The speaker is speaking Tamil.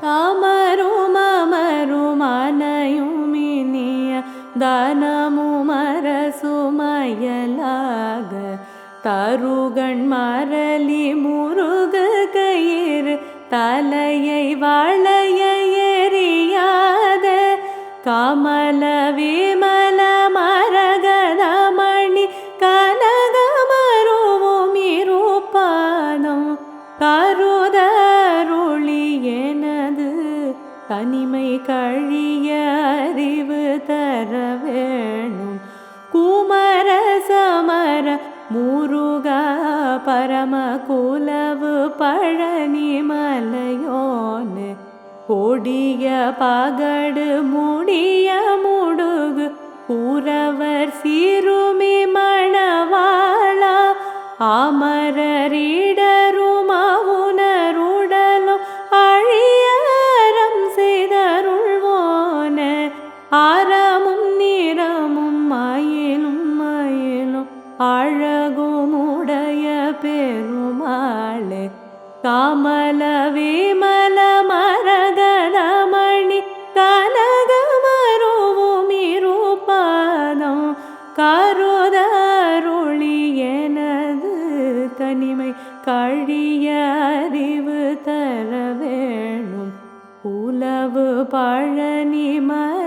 தாமரும் அமரும் அனையும் இனிய அரசுமயலாக தருகண் மரளி முருக கயிறு தலையை வாழைய எறியாத கமல விமல மரகதமணி கனகமருவும் இருப்பானும் கருதருளி தனிமை கழிய அறிவு தர வேணும். குமர சமர முருகா பரம குலவு பழனி மலையோனு. கொடிய பகடு முடிய முடுகு கூறவர் சிறுமி மணவாளா. அமரரிட பெருமாளே காமல விமல மரகதமணி கனகமருவும் இருப்பதம் கருதருளி எனது தனிமை கழிய அறிவு தர வேணும். உலவு பழனி மர